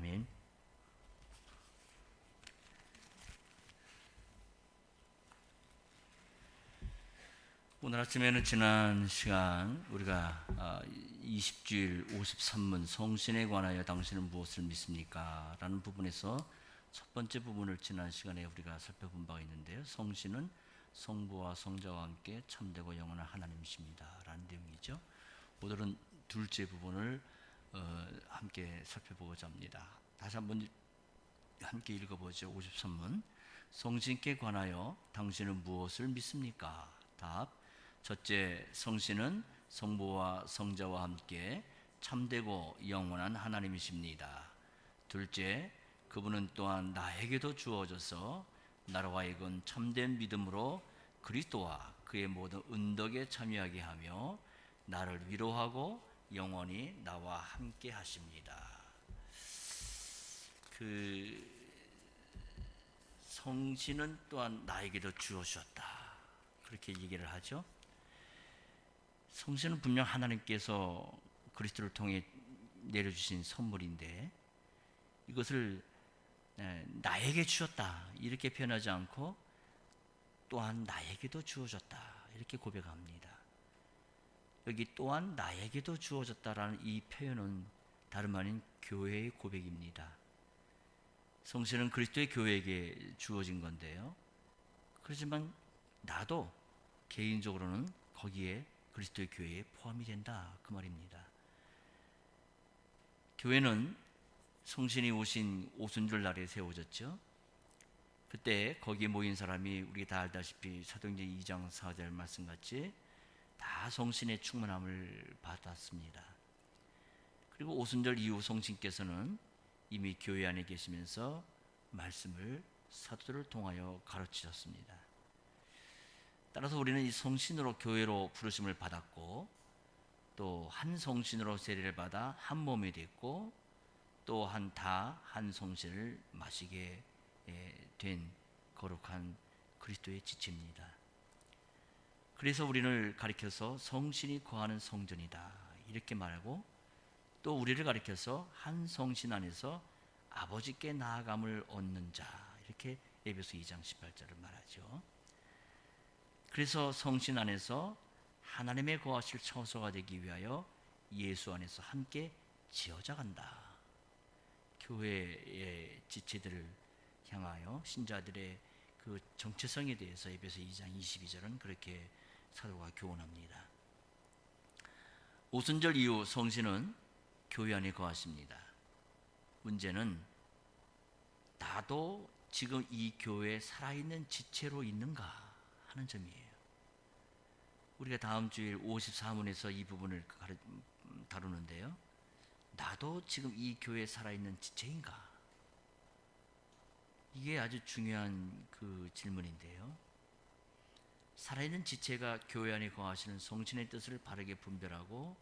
아멘. 오늘 아침에는 지난 시간 우리가 아, 20주일 53문 성신에 관하여 당신은 무엇을 믿습니까? 라는 부분에서 첫 번째 부분을 지난 시간에 우리가 살펴본 바가 있는데요. 성신은 성부와 성자와 함께 참되고 영원한 하나님이십니다. 라는 내용이죠. 오늘은 둘째 부분을 어, 함께 살펴보고자 합니다. 다시 한번 함께 읽어보죠. 53문. 성신께 관하여 당신은 무엇을 믿습니까? 답. 첫째, 성신은 성부와 성자와 함께 참되고 영원한 하나님이십니다. 둘째, 그분은 또한 나에게도 주어져서 나로 하여금 참된 믿음으로 그리스도와 그의 모든 은덕에 참여하게 하며 나를 위로하고 영원히 나와 함께 하십니다. 그 성신은 또한 나에게도 주어주셨다. 그렇게 얘기를 하죠. 성신은 분명 하나님께서 그리스도를 통해 내려주신 선물인데 이것을 에, 나에게 주셨다 이렇게 표현하지 않고 또한 나에게도 주어졌다 이렇게 고백합니다. 여기 또한 나에게도 주어졌다라는 이 표현은 다름 아닌 교회의 고백입니다. 성신은 그리스도의 교회에게 주어진 건데요. 그렇지만 나도 개인적으로는 거기에 그리스도의 교회에 포함이 된다 그 말입니다. 교회는 성신이 오신 오순절 날에 세워졌죠. 그때 거기에 모인 사람이 우리 다 알다시피 사도행전 2장 4절 말씀 같이 다 성신의 충만함을 받았습니다. 그리고 오순절 이후 성신께서는 이미 교회 안에 계시면서 말씀을 사도들을 통하여 가르치셨습니다. 따라서 우리는 이 성신으로 교회로 부르심을 받았고 또 한 성신으로 세례를 받아 한 몸이 됐고 또 한 다 한 성신을 마시게 된 거룩한 그리스도의 지체입니다. 그래서 우리를 가리켜서 성신이 거하는 성전이다 이렇게 말하고 또 우리를 가리켜서 한 성신 안에서 아버지께 나아감을 얻는 자 이렇게 에베소 2장 18절을 말하죠. 그래서 성신 안에서 하나님의 거하실 처소가 되기 위하여 예수 안에서 함께 지어져 간다. 교회의 지체들을 향하여 신자들의 그 정체성에 대해서 에베소 2장 22절은 그렇게 사도가 교훈합니다. 오순절 이후 성신은 교회 안에 거하십니다. 문제는 나도 지금 이 교회에 살아있는 지체로 있는가 하는 점이에요. 우리가 다음 주일 54문에서 이 부분을 다루는데요. 나도 지금 이 교회에 살아있는 지체인가? 이게 아주 중요한 그 질문인데요. 살아있는 지체가 교회 안에 거하시는 성신의 뜻을 바르게 분별하고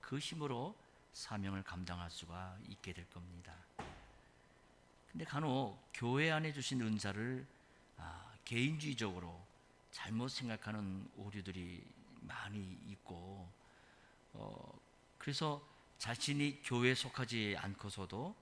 그 힘으로 사명을 감당할 수가 있게 될 겁니다. 근데 간혹 교회 안에 주신 은사를 아, 개인주의적으로 잘못 생각하는 오류들이 많이 있고, 어, 그래서 자신이 교회에 속하지 않고서도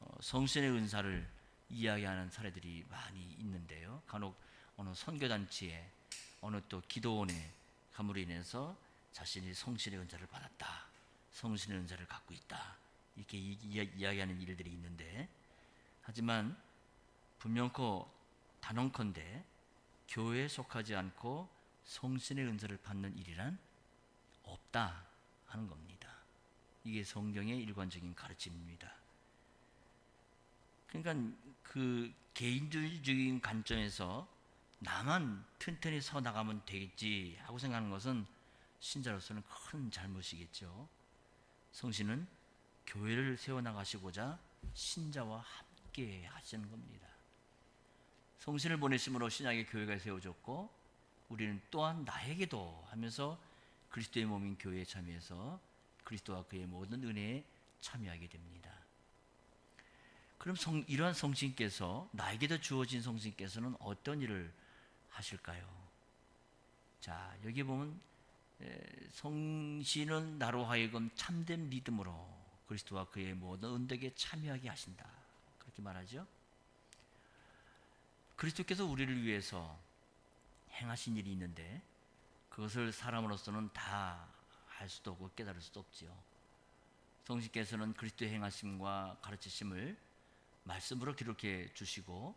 어, 성신의 은사를 이야기하는 사례들이 많이 있는데요. 간혹 어느 선교단체에 어느 또 기도원에 감으로 인해서 자신이 성신의 은사를 받았다. 성신의 은사를 갖고 있다. 이렇게 이야기하는 일들이 있는데 하지만 분명코 단언컨대 교회에 속하지 않고 성신의 은사를 받는 일이란 없다 하는 겁니다. 이게 성경의 일관적인 가르침입니다. 그러니까 그 개인주의적인 관점에서 나만 튼튼히 서 나가면 되겠지 하고 생각하는 것은 신자로서는 큰 잘못이겠죠. 성신은 교회를 세워 나가시고자 신자와 함께 하시는 겁니다. 성신을 보내심으로 신약의 교회가 세워졌고 우리는 또한 나에게도 하면서 그리스도의 몸인 교회에 참여해서 그리스도와 그의 모든 은혜에 참여하게 됩니다. 그럼 성, 이러한 성신께서 나에게도 주어진 성신께서는 어떤 일을 하실까요? 자 여기 보면 성신은 나로 하여금 참된 믿음으로 그리스도와 그의 모든 은덕에 참여하게 하신다. 그렇게 말하죠. 그리스도께서 우리를 위해서 행하신 일이 있는데 그것을 사람으로서는 다 알 수도 없고 깨달을 수도 없지요. 성신께서는 그리스도의 행하심과 가르치심을 말씀으로 기록해 주시고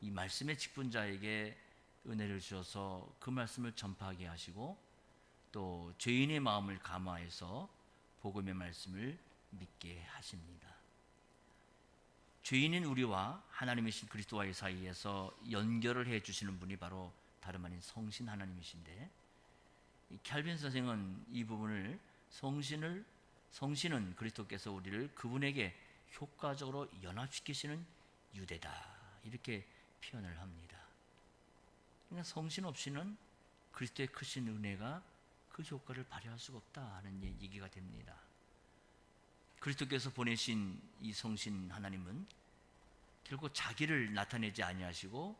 이 말씀의 직분자에게 은혜를 주셔서 그 말씀을 전파하게 하시고 또 죄인의 마음을 감화해서 복음의 말씀을 믿게 하십니다. 죄인인 우리와 하나님이신 그리스도와의 사이에서 연결을 해 주시는 분이 바로 다름 아닌 성신 하나님이신데 이 캘빈 선생은 이 부분을 성신을 성신은 그리스도께서 우리를 그분에게 효과적으로 연합시키시는 유대다 이렇게 표현을 합니다. 그러니까 성신 없이는 그리스도의 크신 은혜가 그 효과를 발휘할 수가 없다는 얘기가 됩니다. 그리스도께서 보내신 이 성신 하나님은 결국 자기를 나타내지 아니하시고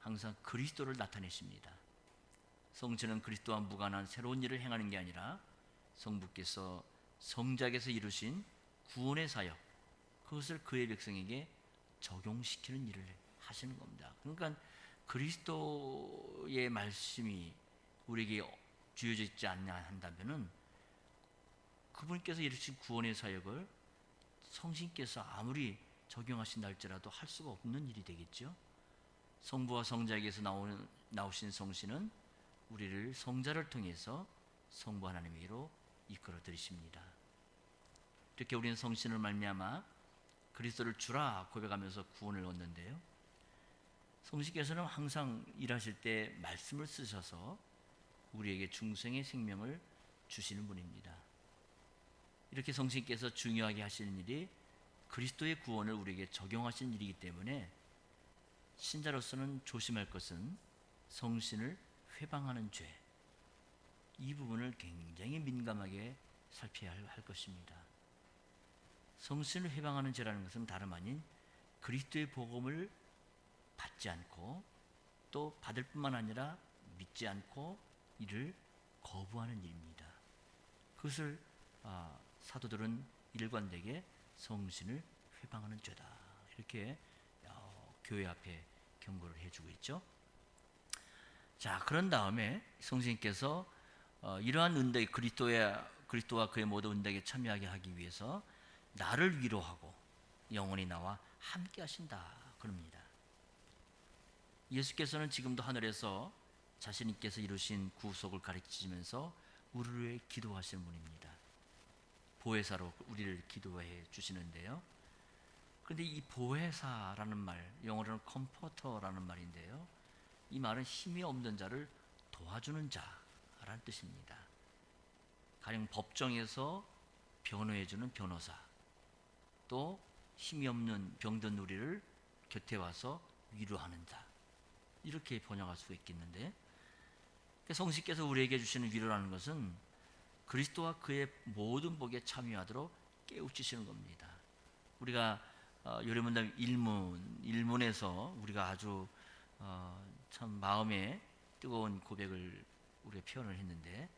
항상 그리스도를 나타내십니다. 성신은 그리스도와 무관한 새로운 일을 행하는 게 아니라 성부께서 성작에서 이루신 구원의 사역 그것을 그의 백성에게 적용시키는 일을 하시는 겁니다. 그러니까 그리스도의 말씀이 우리에게 주어져 있지 않냐 한다면은 그분께서 이루신 구원의 사역을 성신께서 아무리 적용하신다 할지라도 할 수가 없는 일이 되겠죠. 성부와 성자에게서 나오는 나오신 성신은 우리를 성자를 통해서 성부 하나님으로 이끌어 들이십니다. 이렇게 우리는 성신을 말미암아 그리스도를 주라 고백하면서 구원을 얻는데요. 성신께서는 항상 일하실 때 말씀을 쓰셔서 우리에게 중생의 생명을 주시는 분입니다. 이렇게 성신께서 중요하게 하시는 일이 그리스도의 구원을 우리에게 적용하신 일이기 때문에 신자로서는 조심할 것은 성신을 회방하는 죄. 이 부분을 굉장히 민감하게 살펴야 할 것입니다. 성신을 회방하는 죄라는 것은 다름 아닌 그리스도의 복음을 받지 않고 또 받을 뿐만 아니라 믿지 않고 이를 거부하는 일입니다. 그것을 아, 사도들은 일관되게 성신을 회방하는 죄다 이렇게 어, 교회 앞에 경고를 해주고 있죠. 자 그런 다음에 성신께서 어, 이러한 은덕 그리스도의 그리스도와 그의 모든 은덕에 참여하게 하기 위해서 나를 위로하고 영원히 나와 함께 하신다 그럽니다. 예수께서는 지금도 하늘에서 자신께서 이루신 구속을 가르치면서 우리를 위해 기도하시는 분입니다. 보혜사로 우리를 기도해 주시는데요. 그런데 이 보혜사라는 말, 영어로는 컴포터라는 말인데요. 이 말은 힘이 없는 자를 도와주는 자라는 뜻입니다. 가령 법정에서 변호해주는 변호사, 또 힘이 없는 병든 우리를 곁에 와서 위로하는 자, 이렇게 번역할 수 있겠는데, 성식께서 우리에게 주시는 위로라는 것은 그리스도와 그의 모든 복에 참여하도록 깨우치시는 겁니다. 우리가 어, 요리문답 일문 일문에서 우리가 아주 어, 참 마음에 뜨거운 고백을 우리가 표현을 했는데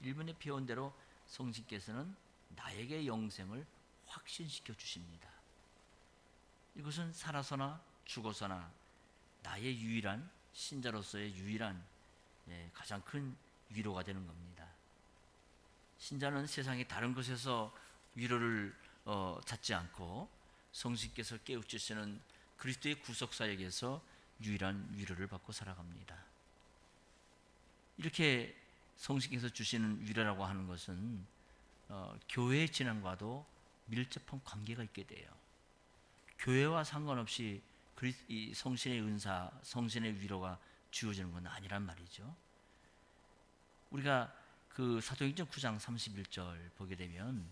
일문에 표현 대로 성신께서는 나에게 영생을 확신시켜 주십니다. 이것은 살아서나 죽어서나 나의 유일한 신자로서의 유일한 예, 가장 큰 위로가 되는 겁니다. 신자는 세상의 다른 것에서 위로를 어, 찾지 않고 성신께서 깨우치시는 그리스도의 구속 사역에서 유일한 위로를 받고 살아갑니다. 이렇게 성신께서 주시는 위로라고 하는 것은 어, 교회의 진앙과도 밀접한 관계가 있게 돼요. 교회와 상관없이 이 성신의 은사, 성신의 위로가 주어지는 건 아니란 말이죠. 우리가 그 사도행전 9장 31절 보게 되면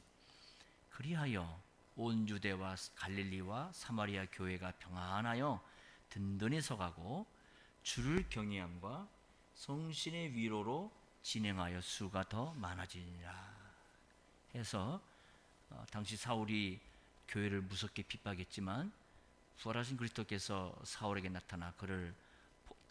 그리하여 온 유대와 갈릴리와 사마리아 교회가 평안하여 든든히 서가고 주를 경외함과 성신의 위로로 진행하여 수가 더 많아지니라 해서 어, 당시 사울이 교회를 무섭게 핍박했지만 부활하신 그리스도께서 사울에게 나타나 그를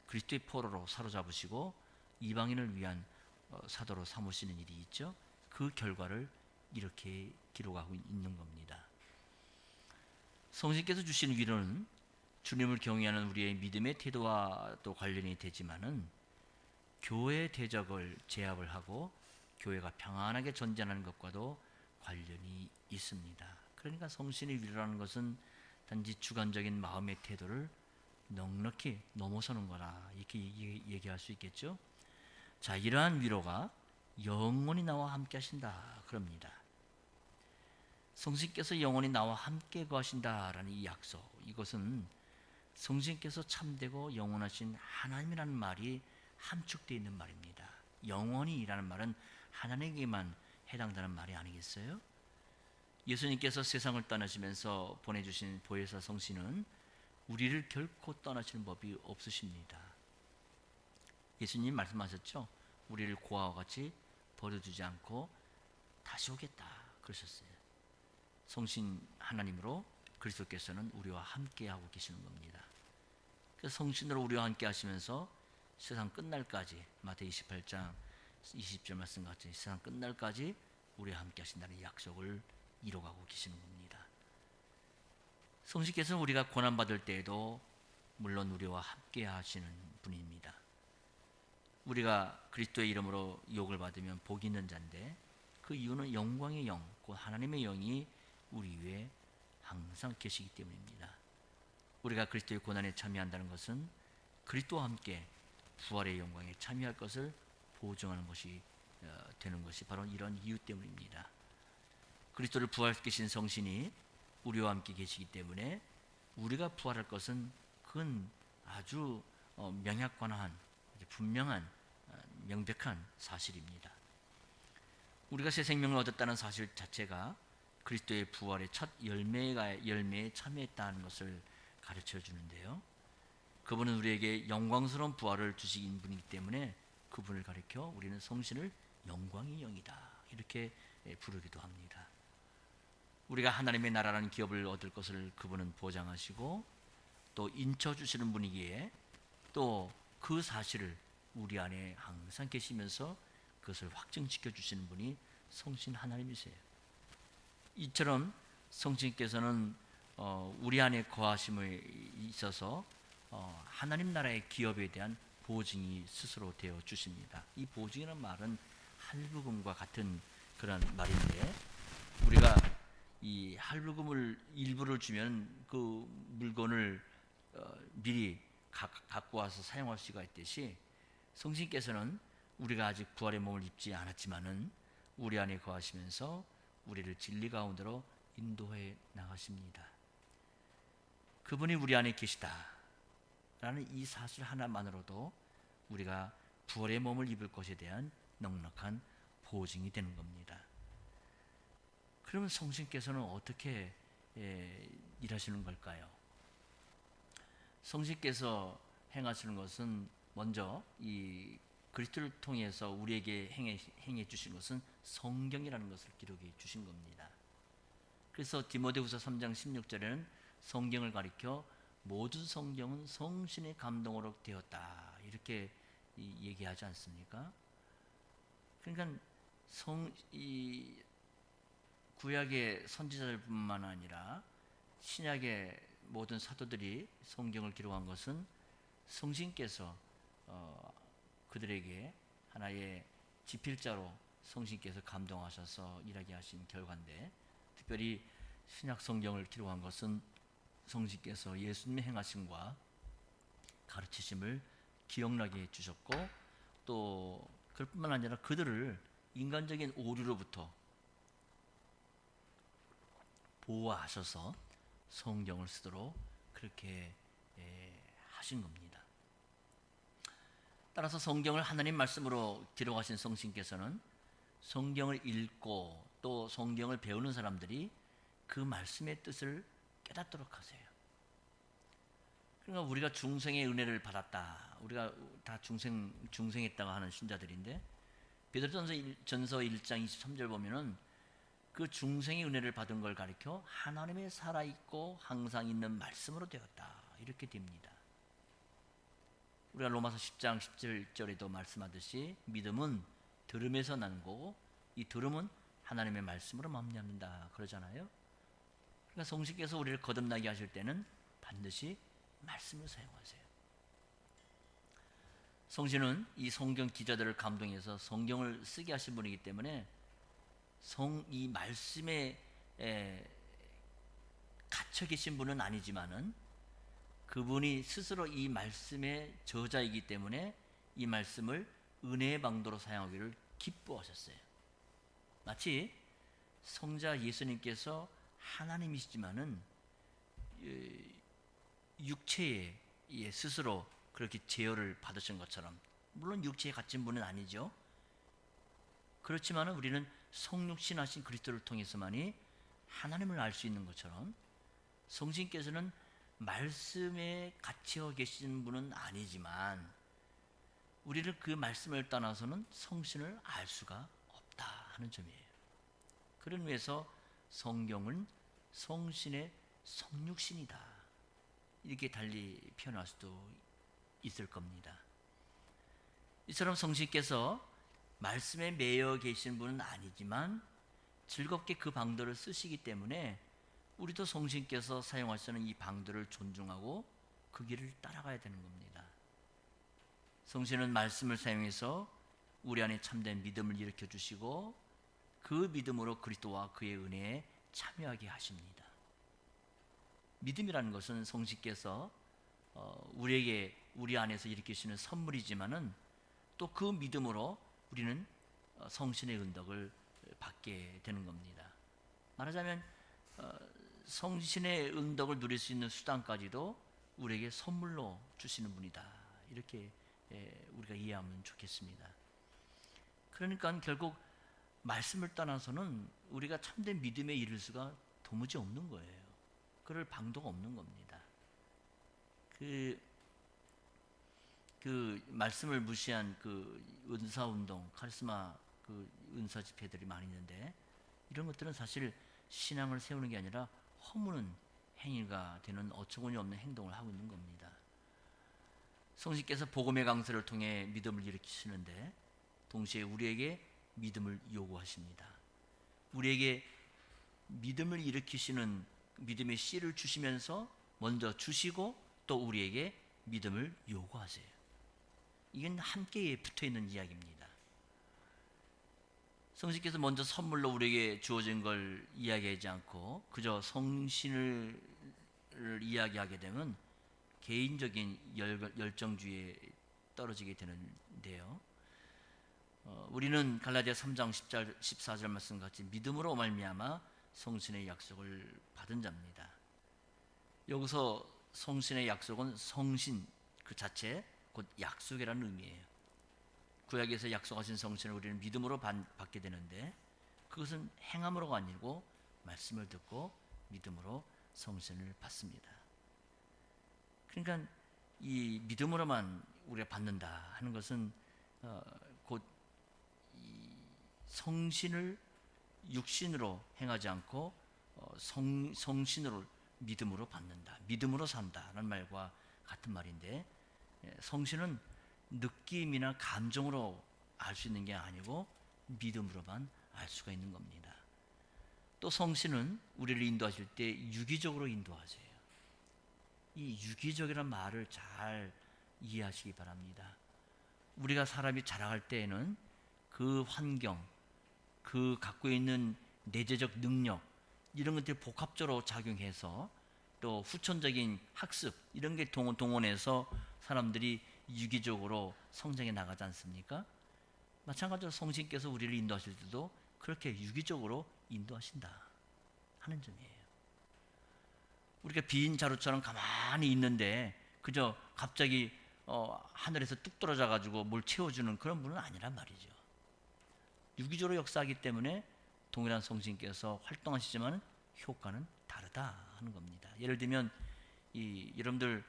그리스도의 포로로 사로잡으시고 이방인을 위한 어, 사도로 삼으시는 일이 있죠. 그 결과를 이렇게 기록하고 있는 겁니다. 성신께서 주신 위로는 주님을 경외하는 우리의 믿음의 태도와도 관련이 되지만은 교회 대적을 제압을 하고 교회가 평안하게 존재하는 것과도 관련이 있습니다. 그러니까 성신의 위로라는 것은 단지 주관적인 마음의 태도를 넉넉히 넘어서는 거라 이렇게 얘기- 얘기할 수 있겠죠. 자, 이러한 위로가 영원히 나와 함께 하신다 그럽니다. 성신께서 영원히 나와 함께 거하신다라는 이 약속 이것은 성신께서 참되고 영원하신 하나님이라는 말이 함축되어 있는 말입니다. 영원히라는 말은 하나님에게만 해당되는 말이 아니겠어요? 예수님께서 세상을 떠나시면서 보내주신 보혜사 성신은 우리를 결코 떠나시는 법이 없으십니다. 예수님 말씀하셨죠? 우리를 고아와 같이 버려두지 않고 다시 오겠다 그러셨어요. 성신 하나님으로 그리스도께서는 우리와 함께 하고 계시는 겁니다. 그래서 성신으로 우리와 함께 하시면서 세상 끝날까지 마태 28장 20절 말씀 같이 세상 끝날까지 우리와 함께 하신다는 약속을 이뤄가고 계시는 겁니다. 성신께서는 우리가 고난 받을 때에도 물론 우리와 함께 하시는 분입니다. 우리가 그리스도의 이름으로 욕을 받으면 복 있는 자인데 그 이유는 영광의 영, 곧 하나님의 영이 우리 위에 항상 계시기 때문입니다. 우리가 그리스도의 고난에 참여한다는 것은 그리스도와 함께 부활의 영광에 참여할 것을 보증하는 것이 어, 되는 것이 바로 이런 이유 때문입니다. 그리스도를 부활시키신 성신이 우리와 함께 계시기 때문에 우리가 부활할 것은 그건 아주 어, 명약관한 분명한 어, 명백한 사실입니다. 우리가 새 생명을 얻었다는 사실 자체가 그리스도의 부활의 첫 열매가 열매에 참여했다는 것을 가르쳐 주는데요. 그분은 우리에게 영광스러운 부활을 주신 분이기 때문에 그분을 가리켜 우리는 성신을 영광의 영이다 이렇게 예, 부르기도 합니다. 우리가 하나님의 나라라는 기업을 얻을 것을 그분은 보장하시고 또 인쳐 주시는 분이기에 또 그 사실을 우리 안에 항상 계시면서 그것을 확증시켜 주시는 분이 성신 하나님이세요. 이처럼 성신께서는 어, 우리 안에 거하심에 있어서 어, 하나님 나라의 기업에 대한 보증이 스스로 되어 주십니다. 이 보증이라는 말은 할부금과 같은 그런 말인데 우리가 이 할부금을 일부를 주면 그 물건을 어, 미리 가, 갖고 와서 사용할 수가 있듯이 성신께서는 우리가 아직 부활의 몸을 입지 않았지만은 우리 안에 거하시면서 우리를 진리 가운데로 인도해 나가십니다. 그분이 우리 안에 계시다라는 이 사실 하나만으로도 우리가 부활의 몸을 입을 것에 대한 넉넉한 보증이 되는 겁니다. 그러면 성신께서는 어떻게 예, 일하시는 걸까요? 성신께서 행하시는 것은 먼저 이 그리스도를 통해서 우리에게 행해, 행해 주신 것은 성경이라는 것을 기록해 주신 겁니다. 그래서 디모데후서 3장 16절에는 성경을 가리켜 모든 성경은 성신의 감동으로 되었다 이렇게 이- 얘기하지 않습니까? 그러니까 성 이 구약의 선지자들뿐만 아니라 신약의 모든 사도들이 성경을 기록한 것은 성신께서 어, 그들에게 하나의 지필자로 성신께서 감동하셔서 일하게 하신 결과인데 특별히 신약 성경을 기록한 것은 성신께서 예수님의 행하심과 가르치심을 기억나게 해주셨고 또 그뿐만 아니라 그들을 인간적인 오류로부터 보호하셔서 성경을 쓰도록 그렇게 예, 하신 겁니다. 따라서 성경을 하나님 말씀으로 기록하신 성신께서는 성경을 읽고 또 성경을 배우는 사람들이 그 말씀의 뜻을 깨닫도록 하세요. 그러니까 우리가 중생의 은혜를 받았다. 우리가 다 중생 중생했다고 하는 신자들인데 베드로전서 1, 전서 1장 23절 보면은 그 중생의 은혜를 받은 걸 가리켜 하나님의 살아 있고 항상 있는 말씀으로 되었다. 이렇게 됩니다. 우리가 로마서 10장 17절에도 말씀하듯이 믿음은 들음에서 난 거고 이 들음은 하나님의 말씀으로 마무리합니다. 그러잖아요. 그러니까 성신께서 우리를 거듭나게 하실 때는 반드시 말씀을 사용하세요. 성신은 이 성경 기자들을 감동해서 성경을 쓰게 하신 분이기 때문에 성 이 말씀에 에, 갇혀 계신 분은 아니지만은 그분이 스스로 이 말씀의 저자이기 때문에 이 말씀을 은혜의 방도로 사용하기를 기뻐하셨어요. 마치 성자 예수님께서 하나님이시지만은 예, 육체에 예, 스스로 그렇게 제어를 받으신 것처럼 물론 육체에 갇힌 분은 아니죠. 그렇지만은 우리는 성육신하신 그리스도를 통해서만이 하나님을 알 수 있는 것처럼 성신께서는 말씀에 갇혀 계신 분은 아니지만 우리를 그 말씀을 떠나서는 성신을 알 수가 없다 하는 점이에요. 그런 의미에서 성경은 성신의 성육신이다. 이렇게 달리 표현할 수도 있을 겁니다. 이처럼 성신께서 말씀에 매여 계신 분은 아니지만 즐겁게 그 방도를 쓰시기 때문에 우리도 성신께서 사용하시는 이 방도를 존중하고 그 길을 따라가야 되는 겁니다. 성신은 말씀을 사용해서 우리 안에 참된 믿음을 일으켜 주시고 그 믿음으로 그리스도와 그의 은혜에 참여하게 하십니다. 믿음이라는 것은 성신께서 어, 우리에게 우리 안에서 일으키시는 선물이지만은 또 그 믿음으로 우리는 어, 성신의 은덕을 받게 되는 겁니다. 말하자면 어, 성신의 은덕을 누릴 수 있는 수단까지도 우리에게 선물로 주시는 분이다. 이렇게 예, 우리가 이해하면 좋겠습니다. 그러니까 결국 말씀을 떠나서는 우리가 참된 믿음에 이를 수가 도무지 없는 거예요. 그럴 방도가 없는 겁니다. 그, 그 말씀을 무시한 그 은사 운동, 카리스마 그 은사 집회들이 많이 있는데 이런 것들은 사실 신앙을 세우는 게 아니라 허무는 행위가 되는 어처구니 없는 행동을 하고 있는 겁니다. 성신께서 복음의 강세를 통해 믿음을 일으키시는데 동시에 우리에게 믿음을 요구하십니다. 우리에게 믿음을 일으키시는 믿음의 씨를 주시면서 먼저 주시고 또 우리에게 믿음을 요구하세요. 이건 함께 붙어 있는 이야기입니다. 성신께서 먼저 선물로 우리에게 주어진 걸 이야기하지 않고 그저 성신을 이야기하게 되면 개인적인 열, 열정주의에 떨어지게 되는데요. 어, 우리는 갈라디아 3장 10절, 14절 말씀 같이 믿음으로 말미암아 성신의 약속을 받은 자입니다. 여기서 성신의 약속은 성신 그 자체 곧 약속이라는 의미예요. 구약에서 약속하신 성신을 우리는 믿음으로 받게 되는데 그것은 행함으로가 아니고 말씀을 듣고 믿음으로 성신을 받습니다. 그러니까 이 믿음으로만 우리가 받는다 하는 것은 어, 곧 성신을 육신으로 행하지 않고 어, 성, 성신으로 믿음으로 받는다. 믿음으로 산다라는 말과 같은 말인데 예, 성신은 느낌이나 감정으로 알 수 있는 게 아니고 믿음으로만 알 수가 있는 겁니다. 또 성신은 우리를 인도하실 때 유기적으로 인도하세요. 이 유기적이라는 말을 잘 이해하시기 바랍니다. 우리가 사람이 자라갈 때에는 그 환경, 그 갖고 있는 내재적 능력 이런 것들이 복합적으로 작용해서 또 후천적인 학습 이런 게 동원해서 사람들이 유기적으로 성장해 나가지 않습니까? 마찬가지로 성신께서 우리를 인도하실 때도 그렇게 유기적으로 인도하신다 하는 점이에요. 우리가 빈 자루처럼 가만히 있는데 그저 갑자기 어, 하늘에서 뚝 떨어져 가지고 뭘 채워주는 그런 분은 아니란 말이죠. 유기적으로 역사하기 때문에 동일한 성신께서 활동하시지만 효과는 다르다 하는 겁니다. 예를 들면 이 여러분들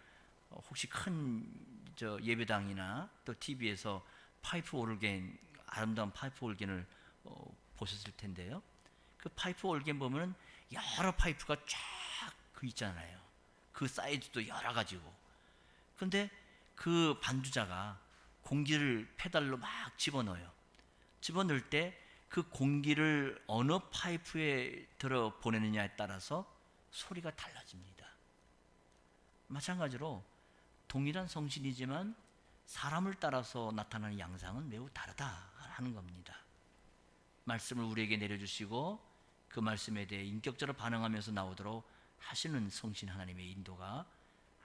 혹시 큰 저 예배당이나 또 TV에서 파이프 오르겐 아름다운 파이프 오르겐을 어, 보셨을 텐데요. 그 파이프 오르겐 보면은 여러 파이프가 쫙 그 있잖아요. 그 사이즈도 여러 가지고. 근데 그 반주자가 공기를 페달로 막 집어넣어요. 집어넣을 때 그 공기를 어느 파이프에 들어 보내느냐에 따라서 소리가 달라집니다. 마찬가지로 동일한 성신이지만 사람을 따라서 나타나는 양상은 매우 다르다 하는 겁니다. 말씀을 우리에게 내려주시고 그 말씀에 대해 인격적으로 반응하면서 나오도록 하시는 성신 하나님의 인도가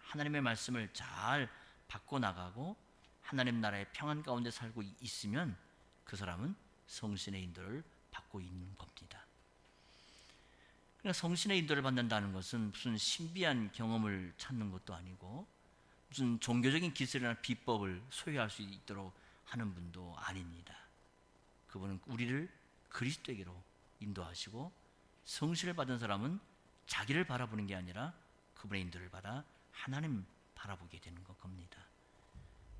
하나님의 말씀을 잘 받고 나가고 하나님 나라의 평안 가운데 살고 있으면 그 사람은 성신의 인도를 받고 있는 겁니다. 그러니까 성신의 인도를 받는다는 것은 무슨 신비한 경험을 찾는 것도 아니고 무슨 종교적인 기술이나 비법을 소유할 수 있도록 하는 분도 아닙니다. 그분은 우리를 그리스도에게로 인도하시고 성신을 받은 사람은 자기를 바라보는 게 아니라 그분의 인도를 받아 하나님 바라보게 되는 것 겁니다.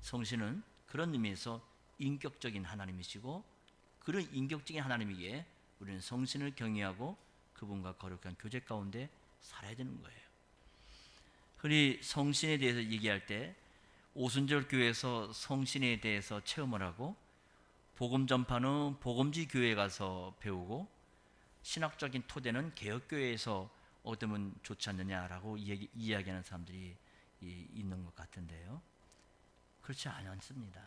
성신은 그런 의미에서 인격적인 하나님이시고 그런 인격적인 하나님이기에 우리는 성신을 경외하고 그분과 거룩한 교제 가운데 살아야 되는 거예요. 흔히 성신에 대해서 얘기할 때 오순절 교회에서 성신에 대해서 체험을 하고 복음 전파는 복음지 교회에 가서 배우고 신학적인 토대는 개혁 교회에서 얻으면 좋지 않느냐라고 이야기, 이야기하는 사람들이 이, 있는 것 같은데요. 그렇지 않습니다.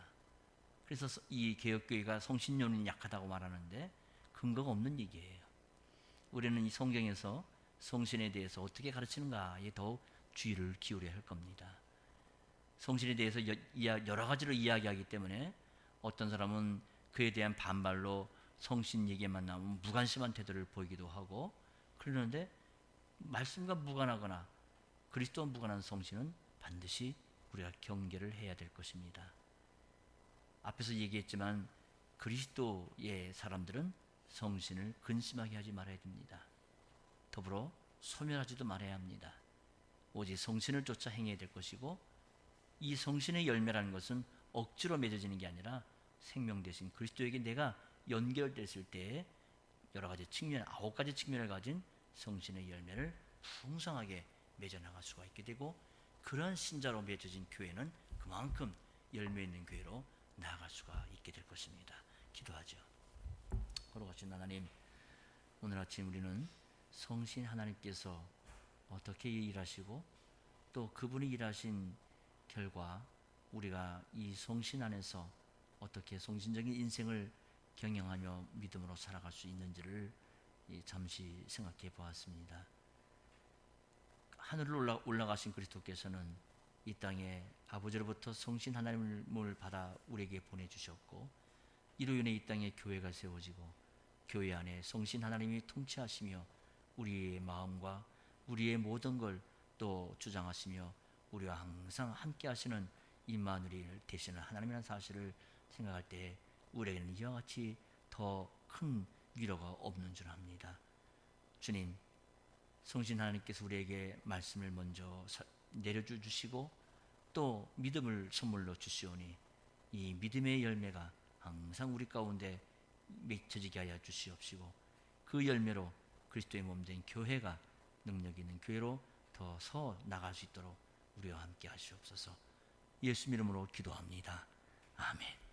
그래서 이 개혁교회가 성신론이 약하다고 말하는데 근거가 없는 얘기예요. 우리는 이 성경에서 성신에 대해서 어떻게 가르치는가에 더욱 주의를 기울여야 할 겁니다. 성신에 대해서 여, 여러 가지로 이야기하기 때문에 어떤 사람은 그에 대한 반발로 성신 얘기만 나오면 무관심한 태도를 보이기도 하고 그러는데 말씀과 무관하거나 그리스도와 무관한 성신은 반드시 우리가 경계를 해야 될 것입니다. 앞에서 얘기했지만 그리스도의 사람들은 성신을 근심하게 하지 말아야 됩니다. 더불어 소멸하지도 말아야 합니다. 오직 성신을 쫓아 행해야 될 것이고 이 성신의 열매라는 것은 억지로 맺어지는 게 아니라 생명 대신 그리스도에게 내가 연결됐을 때 여러 가지 측면, 아홉 가지 측면을 가진 성신의 열매를 풍성하게 맺어나갈 수가 있게 되고 그러한 신자로 맺어진 교회는 그만큼 열매 있는 교회로 나아갈 수가 있게 될 것입니다. 기도하죠. 걸어가신 하나님, 오늘 아침 우리는 성신 하나님께서 어떻게 일하시고 또 그분이 일하신 결과 우리가 이 성신 안에서 어떻게 성신적인 인생을 경영하며 믿음으로 살아갈 수 있는지를 잠시 생각해 보았습니다. 하늘로 올라, 올라가신 그리스도께서는 이 땅에 아버지로부터 성신 하나님을 받아 우리에게 보내주셨고 이로 인해 이 땅에 교회가 세워지고 교회 안에 성신 하나님이 통치하시며 우리의 마음과 우리의 모든 걸 또 주장하시며 우리와 항상 함께 하시는 임마누엘 되시는 하나님이라는 사실을 생각할 때 우리에게는 이와 같이 더 큰 위로가 없는 줄 압니다. 주님, 성신 하나님께서 우리에게 말씀을 먼저 내려주 주시고 또 믿음을 선물로 주시오니 이 믿음의 열매가 항상 우리 가운데 맺혀지게 하여 주시옵시고 그 열매로 그리스도의 몸 된 교회가 능력 있는 교회로 더 서 나갈 수 있도록 우리와 함께 하시옵소서. 예수 이름으로 기도합니다. 아멘.